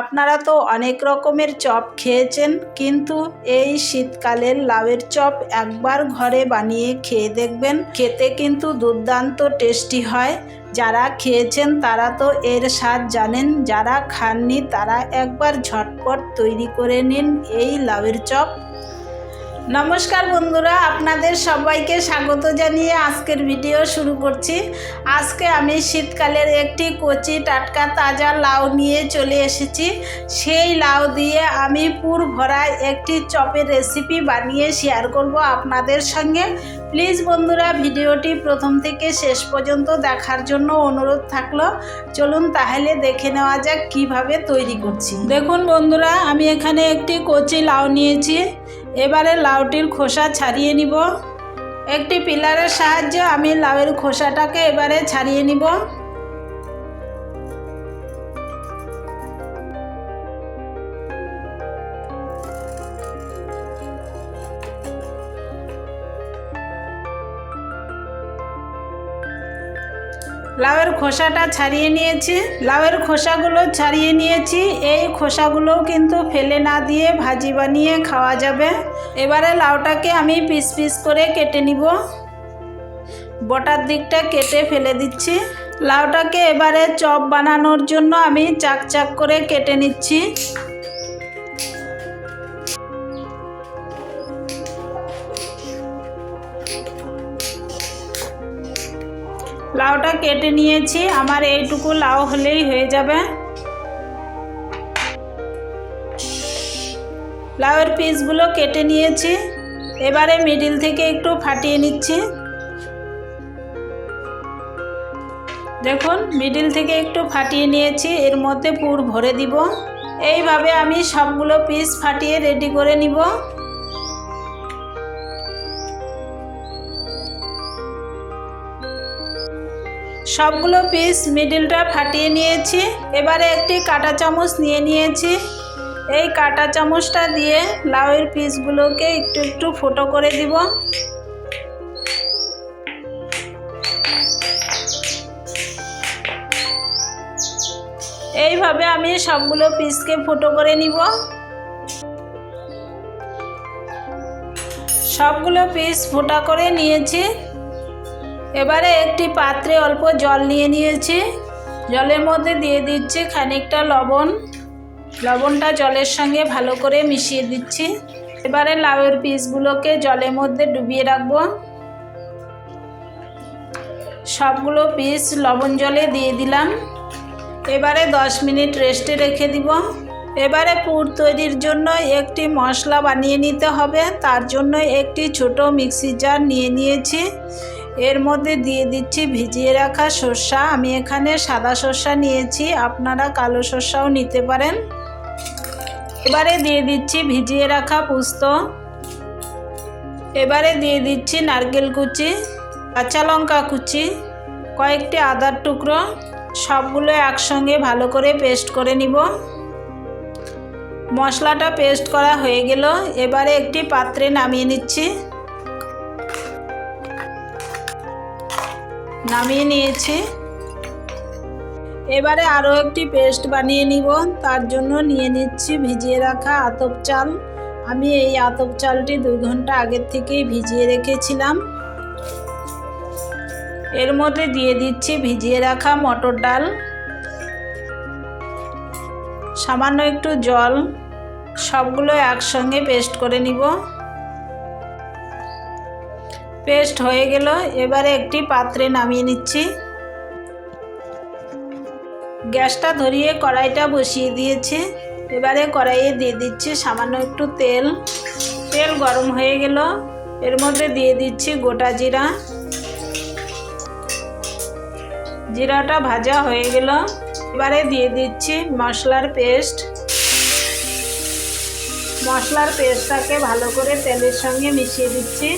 আপনারা তো অনেক রকমের চপ খেয়েছেন, কিন্তু এই শীতকালের লাউয়ের চপ একবার ঘরে বানিয়ে খেয়ে দেখবেন, খেতে কিন্তু দুর্দান্ত টেস্টি হয়। যারা খেয়েছেন তারা তো এর স্বাদ জানেন, যারা খাননি তারা একবার ঝটপট তৈরি করে নিন এই লাউয়ের চপ। নমস্কার বন্ধুরা, আপনাদের সবাইকে স্বাগত জানিয়ে আজকের ভিডিও শুরু করছি। আজকে আমি শীতকালের একটি কচি টাটকা তাজা লাউ নিয়ে চলে এসেছি। সেই লাউ দিয়ে আমি পুর ভরা একটি চপের রেসিপি বানিয়ে শেয়ার করব আপনাদের সঙ্গে। প্লিজ বন্ধুরা, ভিডিওটি প্রথম থেকে শেষ পর্যন্ত দেখার জন্য অনুরোধ থাকল। চলুন তাহলে দেখে নেওয়া যাক কীভাবে তৈরি করছি। দেখুন বন্ধুরা, আমি এখানে একটি কচি লাউ নিয়েছি। এবারে লাউটির খোসা ছাড়িয়ে নিব। একটি পিলারের সাহায্যে আমি লাউয়ের খোসাটাকে এবারে ছাড়িয়ে নিব। লাউয়ের খোসাটা ছাড়িয়ে নিয়েছি। লাউয়ের খোসাগুলো ছাড়িয়ে নিয়েছি। এই খোসাগুলোও কিন্তু ফেলে না দিয়ে ভাজি বানিয়ে খাওয়া যাবে। এবারে লাউটাকে আমি পিস পিস করে কেটে নিব। বটার দিকটা কেটে ফেলে দিচ্ছি। লাউটাকে এবারে চপ বানানোর জন্য আমি চাক চাক করে কেটে নিচ্ছি। লাউটা কেটে নিয়েছি। আমার এইটুকু লাউ হলেই হয়ে যাবে। লাউয়ের পিসগুলো কেটে নিয়েছি। এবারে মিডিল থেকে একটু ফাটিয়ে নিচ্ছি। দেখুন মিডিল থেকে একটু ফাটিয়ে নিয়েছি, এর মধ্যে পুর ভরে দিব। এইভাবে আমি সবগুলো পিস ফাটিয়ে রেডি করে নিব। সবগুলো পিস মিডিলটা ফাটিয়ে নিয়েছি। এবারে একটি কাঁটা চামচ নিয়ে নিয়েছি। এই কাঁটা চামচটা দিয়ে লাউয়ের পিসগুলোকে একটু একটু ফোটো করে দিব। এইভাবে আমি সবগুলো পিসকে ফোটো করে নিব। সবগুলো পিস ফোটা করে নিয়েছি। এবারে একটি পাত্রে অল্প জল নিয়ে নিয়েছি। জলের মধ্যে দিয়ে দিচ্ছি খানিকটা লবণ। লবণটা জলের সঙ্গে ভালো করে মিশিয়ে দিচ্ছি। এবারে লাউয়ের পিসগুলোকে জলের মধ্যে ডুবিয়ে রাখব। সবগুলো পিস লবণ জলে দিয়ে দিলাম। এবারে দশ মিনিট রেস্টে রেখে দিব। এবারে পুর তৈরির জন্য একটি মশলা বানিয়ে নিতে হবে। তার জন্য একটি ছোট মিক্সি জার নিয়ে নিয়েছি। এর মধ্যে দিয়ে দিচ্ছি ভিজিয়ে রাখা সর্ষা। আমি এখানে সাদা সর্ষা নিয়েছি। আপনারা কালো সর্ষাও নিতে পারেন। এবারে দিয়ে দিচ্ছি ভিজিয়ে রাখা পুস্ত। এবারে দিয়ে দিচ্ছি নারকেল কুচি, কাঁচা লঙ্কা কুচি, কয়েকটি আদার টুকরো, সবগুলো একসঙ্গে ভালো করে পেস্ট করে নিব। মশলাটা পেস্ট করা হয়ে গেল, এবারে একটি পাত্রে নামিয়ে নিচ্ছি। নামিয়ে নিয়েছি। এবারে আরও একটি পেস্ট বানিয়ে নিব। তার জন্য নিয়ে নিচ্ছি ভিজিয়ে রাখা আতপ চাল। আমি এই আতপ চালটি দুই ঘণ্টা আগের থেকেই ভিজিয়ে রেখেছিলাম। এর মধ্যে দিয়ে দিচ্ছি ভিজিয়ে রাখা মটর ডাল। সামান্য একটু জল। সবগুলো একসঙ্গে পেস্ট করে নিব। পেস্ট হয়ে গেল। এবারে একটি পাত্রে নামিয়ে নিচ্ছি। গ্যাসটা ধরিয়ে কড়াইটা বসিয়ে দিয়েছি। এবারে কড়াইয়ে দিয়ে দিচ্ছি সামান্য একটু তেল। তেল গরম হয়ে গেল। এর মধ্যে দিয়ে দিচ্ছি গোটা জিরা। জিরাটা ভাজা হয়ে গেল। এবারে দিয়ে দিচ্ছি মশলার পেস্ট। মশলার পেস্টটাকে ভালো করে তেলের সঙ্গে মিশিয়ে দিচ্ছি।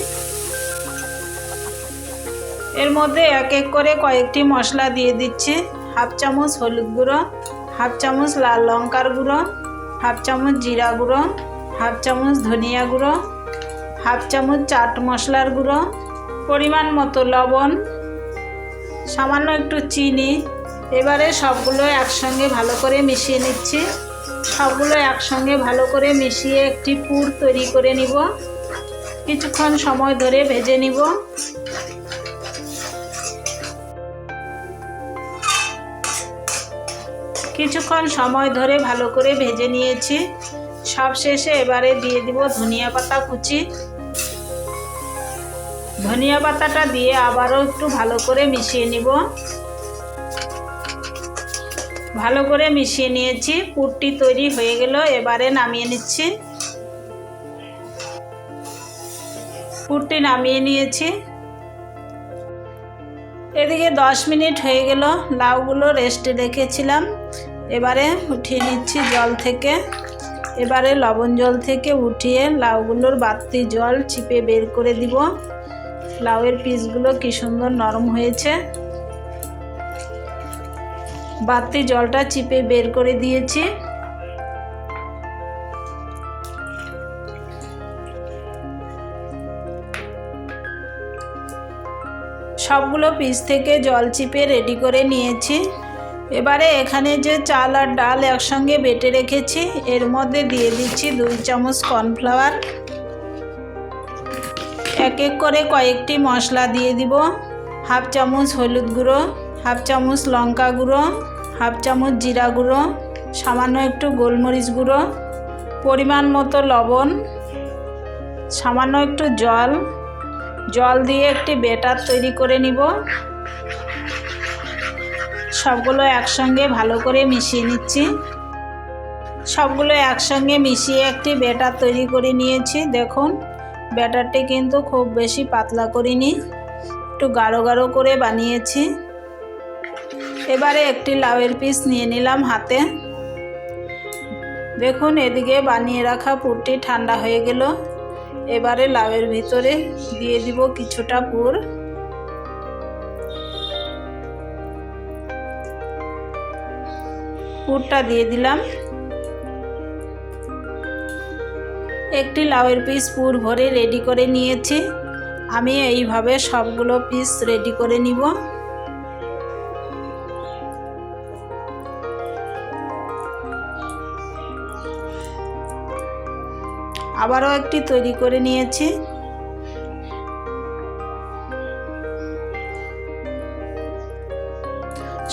এর মধ্যে এক এক করে কয়েকটি মশলা দিয়ে দিচ্ছি। হাফ চামচ হলুদ গুঁড়ো, হাফ চামচ লাল লঙ্কার গুঁড়ো, হাফ চামচ জিরা গুঁড়ো, হাফ চামচ ধনিয়া গুঁড়ো, হাফ চামচ চাট মশলার গুঁড়ো, পরিমাণ মতো লবণ, সামান্য একটু চিনি। এবারে সবগুলো একসঙ্গে ভালো করে মিশিয়ে নিচ্ছি। সবগুলো একসঙ্গে ভালো করে মিশিয়ে একটি পুর তৈরি করে নিব। কিছুক্ষণ সময় ধরে ভেজে নিব। কিছুক্ষণ সময় ধরে ভালো করে ভেজে নিয়েছি। সব শেষে এবারে দিয়ে দিব ধনিয়া পাতা কুচি। ধনিয়া পাতাটা দিয়ে আবারও একটু ভালো করে মিশিয়ে নিব। ভালো করে মিশিয়ে নিয়েছি, পুরটি তৈরি হয়ে গেল, এবারে নামিয়ে নিচ্ছি। পুরটি নামিয়ে নিয়েছি। এদিকে দশ মিনিট হয়ে গেল, লাউগুলো রেস্টে রেখেছিলাম। এবারে উঠিয়ে নিচ্ছি জল থেকে। এবারে লবণ জল থেকে উঠিয়ে লাউগুলোর বাড়তি জল চিপে বের করে দিব। লাউয়ের পিসগুলো কি সুন্দর নরম হয়েছে। বাড়তি জলটা চিপে বের করে দিয়েছি। সবগুলো পিস থেকে জল চিপে রেডি করে নিয়েছি। এবারে এখানে যে চাল আর ডাল একসঙ্গে বেটে রেখেছি, এর মধ্যে দিয়ে দিচ্ছি দুই চামচ কর্নফ্লাওয়ার। এক এক করে কয়েকটি মশলা দিয়ে দিব, হাফ চামচ হলুদ গুঁড়ো, হাফ চামচ লঙ্কা গুঁড়ো, হাফ চামচ জিরা গুঁড়ো, সামান্য একটু গোলমরিচ গুঁড়ো, পরিমাণ মতো লবণ, সামান্য একটু জল জল দিয়ে একটি বেটার তৈরি করে নিব। সবগুলো একসঙ্গে ভালো করে মিশিয়ে নিচ্ছি। সবগুলো একসঙ্গে মিশিয়ে একটি ব্যাটার তৈরি করে নিয়েছি, দেখুন। ব্যাটারটি কিন্তু খুব বেশি পাতলা করিনি, একটু গাঢ় গাঢ় করে বানিয়েছি। এবারে একটি লাউয়ের পিস নিয়ে নিলাম হাতে। দেখুন, এদিকে বানিয়ে রাখা পুরটি ঠান্ডা হয়ে গেল। এবারে লাউয়ের ভিতরে দিয়ে দিব কিছুটা পুর পুরটা দিয়ে দিলাম। একটি লাউয়ের পিস পুর ভরে রেডি করে নিয়েছি। আমি এইভাবে সবগুলো পিস রেডি করে নিব। আবারও একটি তৈরি করে নিয়েছি।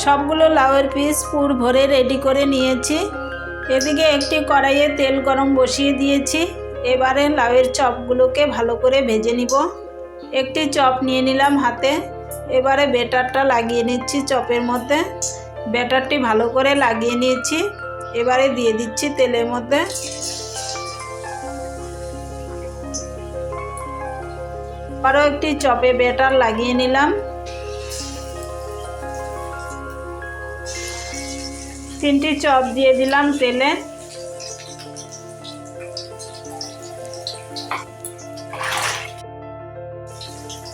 সবগুলো লাউয়ের পিস পুর ভরে রেডি করে নিয়েছি। এদিকে একটি কড়াইয়ে তেল গরম বসিয়ে দিয়েছি। এবারে লাউয়ের চপগুলোকে ভালো করে ভেজে নিব। একটি চপ নিয়ে নিলাম হাতে। এবারে বেটারটা লাগিয়ে নিচ্ছি চপের মধ্যে। বেটারটি ভালো করে লাগিয়ে নিয়েছি। এবারে দিয়ে দিচ্ছি তেলের মধ্যে। আরও একটি চপে বেটার লাগিয়ে নিলাম। তিনটি চপ দিয়ে দিলাম তেলে।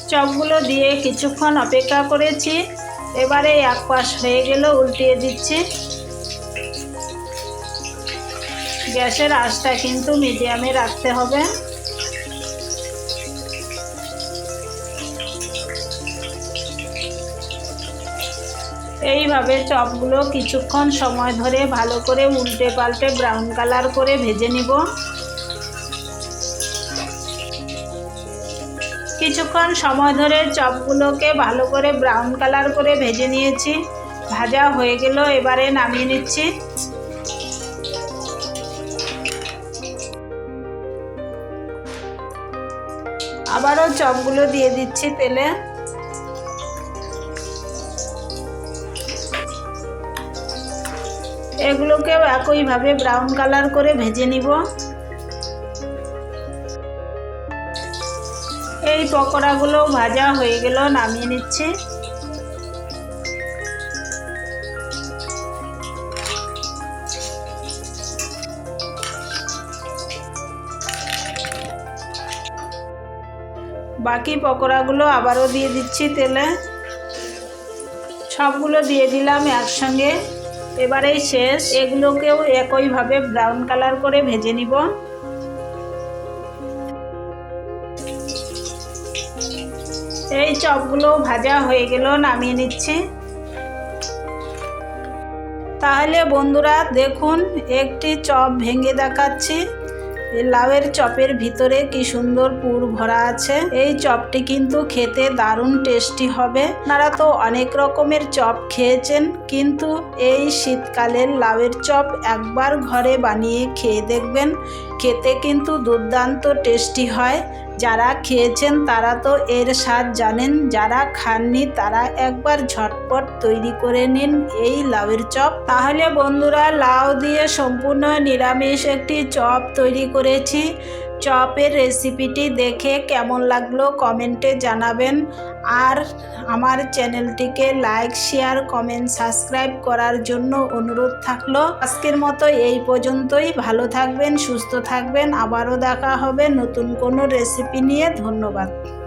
চপগুলো দিয়ে কিছুক্ষণ অপেক্ষা করেছি। এবারে এক পাশ হয়ে গেল, উল্টিয়ে দিচ্ছি। গ্যাসের আঁচটা কিন্তু মিডিয়ামে রাখতে হবে। এইভাবে চপগুলো কিছুক্ষণ সময় ধরে ভালো করে উল্টে পাল্টে ব্রাউন কালার করে ভেজে নিব। কিছুক্ষণ সময় ধরে চপগুলোকে ভালো করে ব্রাউন কালার করে ভেজে নিয়েছি। ভাজা হয়ে গেল, এবারে নামিয়ে নিচ্ছি। আবারও চপগুলো দিয়ে দিচ্ছি তেলে। এগুলোকেও একইভাবে ব্রাউন কালার করে ভেজে নিব। এই পকোড়াগুলো ভাজা হয়ে গেল, নামিয়ে নিচ্ছি। বাকি পকোড়াগুলো আবারও দিয়ে দিচ্ছি তেলে। সবগুলো দিয়ে দিলাম একসঙ্গে। এবারেই শেষ। এগুলোকেও একইভাবে ব্রাউন কালার করে ভেজে নিব। এই চপগুলো ভাজা হয়ে গেল, নামিয়ে নিচ্ছে। তাহলে বন্ধুরা দেখুন, একটি চপ ভেঙে দেখাচ্ছি। লাউয়ের চপের ভিতরে কি সুন্দর পুর ভরা আছে। এই চপটি কিন্তু খেতে দারুণ টেস্টি হবে। আপনারা তো অনেক রকমের চপ খেয়েছেন, কিন্তু এই শীতকালের লাউয়ের চপ একবার ঘরে বানিয়ে খেয়ে দেখবেন, খেতে কিন্তু দুর্দান্ত টেস্টি হয়। যারা খেয়েছেন তারা তো এর স্বাদ জানেন, যারা খাননি তারা একবার ঝটপট তৈরি করে নিন এই লাউয়ের চপ। তাহলে বন্ধুরা, লাউ দিয়ে সম্পূর্ণ নিরামিষ একটি চপ তৈরি করেছি। চপের রেসিপিটি দেখে কেমন লাগল কমেন্টে জানাবেন। আর আমার চ্যানেলটিকে লাইক, শেয়ার, কমেন্ট, সাবস্ক্রাইব করার জন্য অনুরোধ থাকল। আজকের মতো এই পর্যন্তই। ভালো থাকবেন, সুস্থ থাকবেন। আবারও দেখা হবে নতুন কোনো রেসিপি নিয়ে। ধন্যবাদ।